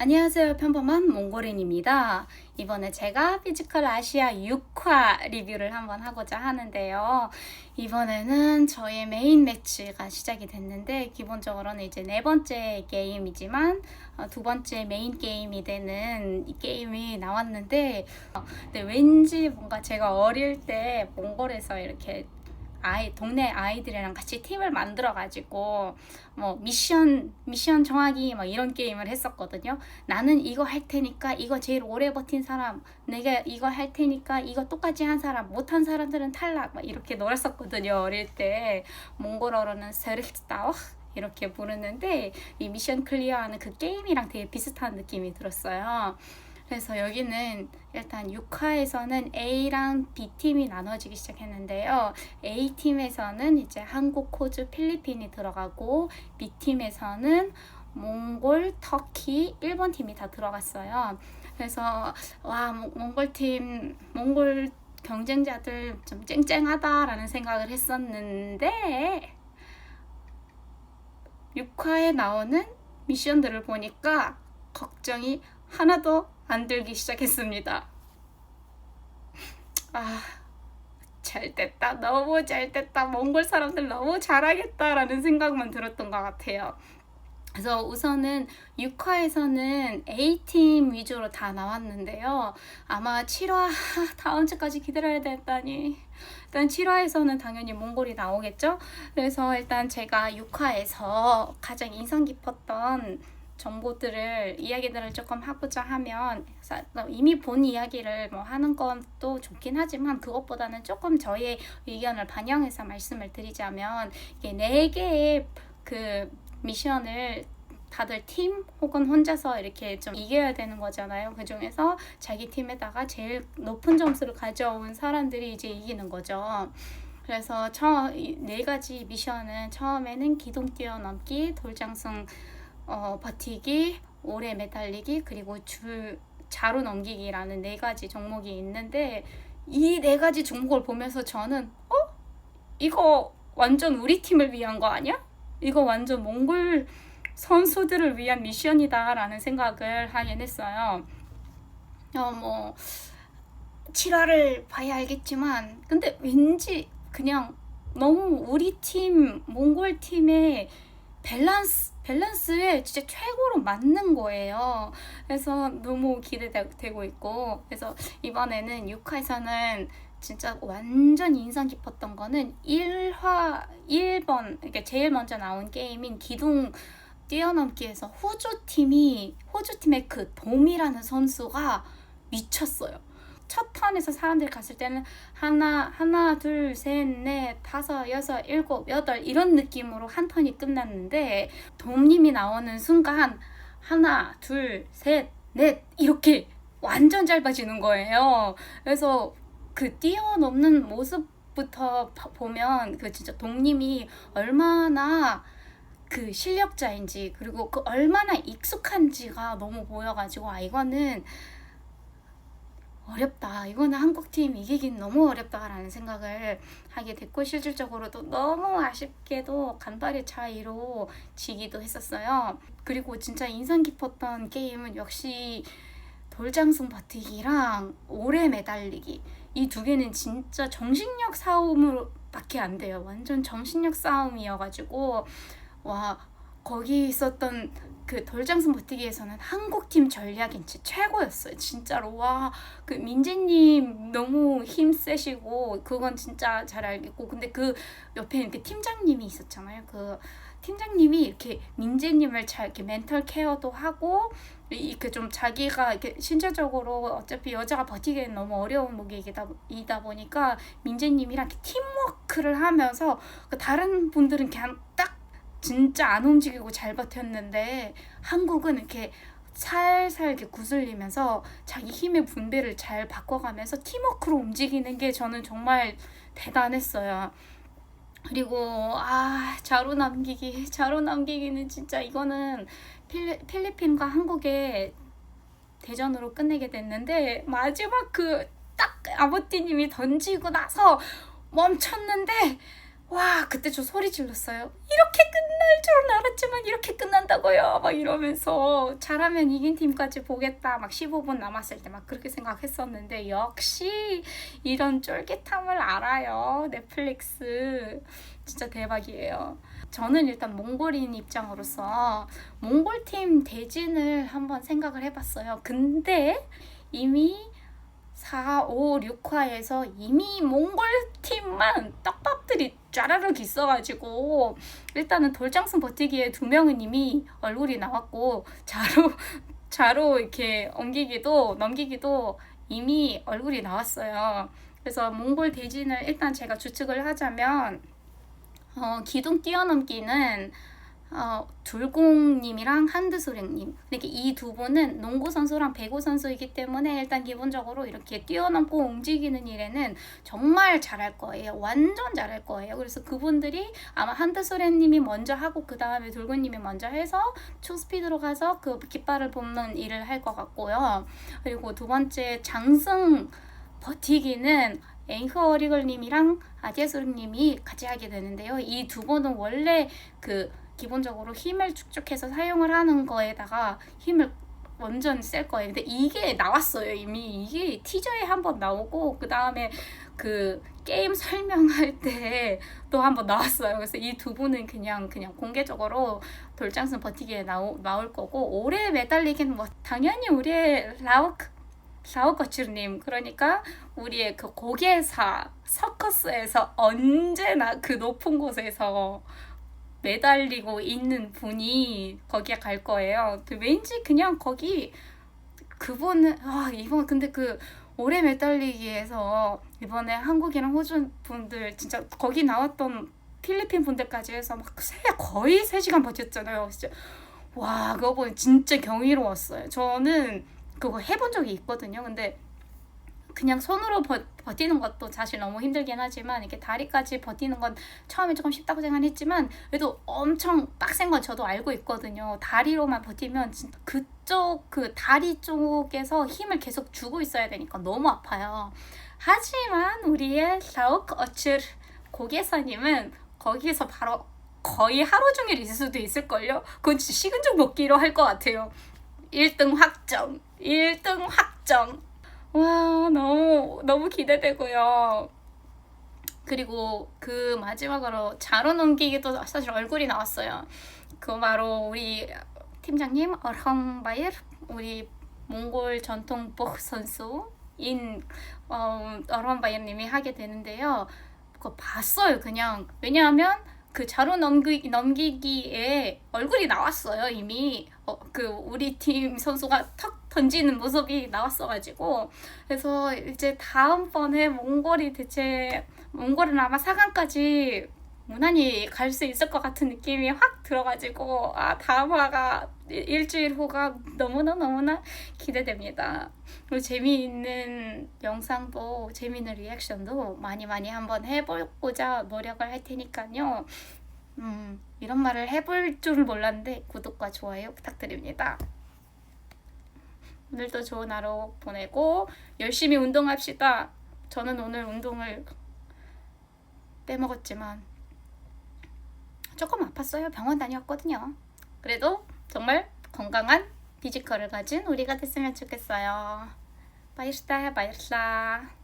안녕하세요. 평범한 몽골인입니다. 이번에 제가 피지컬 아시아 6화 리뷰를 한번 하고자 하는데요. 이번에는 저의 메인 매치가 시작이 됐는데, 기본적으로는 이제 네 번째 게임이지만, 어, 두 번째 메인 게임이 되는 이 게임이 나왔는데, 어, 근데 왠지 뭔가 제가 어릴 때 몽골에서 이렇게 아이 동네 아이들이랑 같이 팀을 만들어 가지고 뭐 미션 미션 정하기 막 이런 게임을 했었거든요. 나는 이거 할 테니까 이거 제일 오래 버틴 사람, 내가 이거 할 테니까 이거 똑같이 한 사람, 못한 사람들은 탈락 막 이렇게 놀았었거든요. 어릴 때 몽골어로는 세르스타워 이렇게 부르는데 이 미션 클리어하는 그 게임이랑 되게 비슷한 느낌이 들었어요. 그래서 여기는 일단 6화에서는 A랑 B팀이 나눠지기 시작했는데요. A팀에서는 이제 한국, 호주, 필리핀이 들어가고 B팀에서는 몽골, 터키, 일본 팀이 다 들어갔어요. 그래서 와 몽골 팀 몽골 경쟁자들 좀 쨍쨍하다라는 생각을 했었는데 6화에 나오는 미션들을 보니까 걱정이 하나도 안 들기 시작했습니다. 아, 잘 됐다. 너무 잘 됐다. 몽골 사람들 너무 잘하겠다라는 생각만 들었던 것 같아요. 그래서 우선은 6화에서는 A팀 위주로 다 나왔는데요. 아마 7화 다음 주까지 기다려야 됐다니. 일단 7화에서는 당연히 몽골이 나오겠죠? 그래서 일단 제가 6화에서 가장 인상 깊었던 정보들을 이야기들을 조금 하고자 하면 이미 본 이야기를 뭐 하는 것도 좋긴 하지만 그것보다는 조금 저의 의견을 반영해서 말씀을 드리자면 이게 네 개의 그 미션을 다들 팀 혹은 혼자서 이렇게 좀 이겨야 되는 거잖아요. 그 중에서 자기 팀에다가 제일 높은 점수를 가져온 사람들이 이제 이기는 거죠. 그래서 처네 가지 미션은 처음에는 기둥 뛰어넘기, 돌장승 어, 버티기, 오래 매달리기, 그리고 줄 자루 넘기기라는 네 가지 종목이 있는데 이 네 가지 종목을 보면서 저는 어? 이거 완전 우리 팀을 위한 거 아니야? 이거 완전 몽골 선수들을 위한 미션이다라는 생각을 하긴 했어요. 어, 뭐, 7화를 봐야 알겠지만, 근데 왠지 그냥 너무 우리 팀, 몽골 팀의 밸런스 밸런스에 진짜 최고로 맞는 거예요. 그래서 너무 기대되고 있고 그래서 이번에는 6화에서는 진짜 완전 인상 깊었던 거는 1화 1번 이게 제일 먼저 나온 게임인 기둥 뛰어넘기에서 호주 팀이 호주 팀의 그 돔이라는 선수가 미쳤어요. 첫 턴에서 사람들이 갔을 때는 하나, 하나, 둘, 셋, 넷, 다섯, 여섯, 일곱, 여덟 이런 느낌으로 한 턴이 끝났는데 돔님이 나오는 순간 하나, 둘, 셋, 넷 이렇게 완전 짧아지는 거예요. 그래서 그 뛰어넘는 모습부터 보면 그 진짜 동님이 얼마나 그 실력자인지 그리고 그 얼마나 익숙한지가 너무 보여가지고 아 이거는 어렵다. 이거는 한국 팀 이기긴 너무 어렵다라는 생각을 하게 됐고 실질적으로도 너무 아쉽게도 간발의 차이로 지기도 했었어요. 그리고 진짜 인상 깊었던 게임은 역시 돌장승 버티기랑 오래 매달리기 이 두 개는 진짜 정신력 싸움으로 밖에 안 돼요. 완전 정신력 싸움이어가지고 와 거기 있었던 그 돌장승 버티기에서는 한국 팀 전략이 진짜 최고였어요. 진짜로 와 그 민재님 너무 힘 세시고 그건 진짜 잘 알겠고 근데 그 옆에 이렇게 팀장님이 있었잖아요. 그 팀장님이 이렇게 민재님을 잘 이렇게 멘탈 케어도 하고 이렇게 좀 자기가 이렇게 신체적으로 어차피 여자가 버티기엔 너무 어려운 무기이다 보니까 민재님이랑 팀워크를 하면서 그 다른 분들은 그냥 딱 진짜 안 움직이고 잘 버텼는데 한국은 이렇게 살살 이렇게 구슬리면서 자기 힘의 분배를 잘 바꿔가면서 팀워크로 움직이는 게 저는 정말 대단했어요. 그리고 아 자루 남기기 자루 남기기는 진짜 이거는 필리, 필리핀과 한국의 대전으로 끝내게 됐는데 마지막 그 딱 아버티님이 던지고 나서 멈췄는데 와 그때 저 소리 질렀어요. 이렇게 끝날 줄은 알았지만 이렇게 끝난다고요. 막 이러면서 잘하면 이긴 팀까지 보겠다. 막 15분 남았을 때 막 그렇게 생각했었는데 역시 이런 쫄깃함을 알아요. 넷플릭스 진짜 대박이에요. 저는 일단 몽골인 입장으로서 몽골 팀 대진을 한번 생각을 해봤어요. 근데 이미 4, 5, 6화에서 이미 몽골 팀만 떡밥들이 쫘라륵 있어가지고 일단은 돌장승 버티기에 두 명은 이미 얼굴이 나왔고 자로 자로 이렇게 옮기기도 넘기기도 이미 얼굴이 나왔어요. 그래서 몽골 대진을 일단 제가 추측을 하자면 어, 기둥 뛰어넘기는 어, 둘공님이랑 한드소랭님 이렇게 이 두 분은 농구 선수랑 배구 선수이기 때문에 일단 기본적으로 이렇게 뛰어넘고 움직이는 일에는 정말 잘할 거예요. 완전 잘할 거예요. 그래서 그분들이 아마 한드소랭님이 먼저 하고 그 다음에 둘공님이 먼저 해서 초스피드로 가서 그 깃발을 뽑는 일을 할 것 같고요. 그리고 두 번째 장승 버티기는 앵커 어리걸님이랑 아디아소르님이 같이 하게 되는데요. 이 두 분은 원래 그 기본적으로 힘을 축적해서 사용을 하는 거에다가 힘을 완전 셀 거예요. 근데 이게 나왔어요 이미 이게 티저에 한번 나오고 그 다음에 그 게임 설명할 때 또 한번 나왔어요. 그래서 이 두 분은 그냥 그냥 공개적으로 돌장승 버티기에 나오, 나올 거고 올해 매달리기는 뭐 당연히 우리의 라우크 라우커츠님 그러니까 우리의 그 고개사 서커스에서 언제나 그 높은 곳에서 매달리고 있는 분이 거기에 갈 거예요. 그 왠지 그냥 거기 그분은 아 이번 근데 그 오래 매달리기에서 이번에 한국이랑 호주 분들 진짜 거기 나왔던 필리핀 분들까지 해서 막 세, 거의 3시간 버텼잖아요. 진짜 와 그거 보니 진짜 경이로웠어요. 저는 그거 해본 적이 있거든요. 근데 그냥 손으로 버, 버티는 것도 사실 너무 힘들긴 하지만 이렇게 다리까지 버티는 건 처음에 조금 쉽다고 생각했지만 그래도 엄청 빡센 건 저도 알고 있거든요. 다리로만 버티면 진짜 그쪽 그 다리 쪽에서 힘을 계속 주고 있어야 되니까 너무 아파요. 하지만 우리의 샤오크 어츠 고개사님은 거기에서 바로 거의 하루 종일 있을 수도 있을걸요? 그건 진짜 식은 죽 먹기로 할 것 같아요. 1등 확정. 1등 확정. 와, 너무, 너무 기대되고요. 그리고 그 마지막으로 자로 넘기기도 사실 얼굴이 나왔어요. 그 바로 우리 팀장님 어렁바일 우리 몽골 전통 복 선수인 어, 어렁바일님이 하게 되는데요. 그거 봤어요. 그냥 왜냐하면 그 자로 넘기, 넘기기에 얼굴이 나왔어요 이미. 어, 그 우리 팀 선수가 턱 던지는 모습이 나왔어가지고. 그래서 이제 다음번에 몽골이 대체 몽골은 아마 4강까지 무난히 갈 수 있을 것 같은 느낌이 확 들어가지고 아 다음 화가 일- 일주일 후가 너무나 너무나 기대됩니다. 그리고 재미있는 영상도 재미있는 리액션도 많이 많이 한번 해보고자 노력을 할 테니까요. 음, 이런 말을 해볼 줄 몰랐는데 구독과 좋아요 부탁드립니다. 오늘도 좋은 하루 보내고 열심히 운동합시다. 저는 오늘 운동을 빼먹었지만 조금 아팠어요. 병원 다녀왔거든요. 그래도 정말 건강한 피지컬을 가진 우리가 됐으면 좋겠어요. 바이스타 바이스타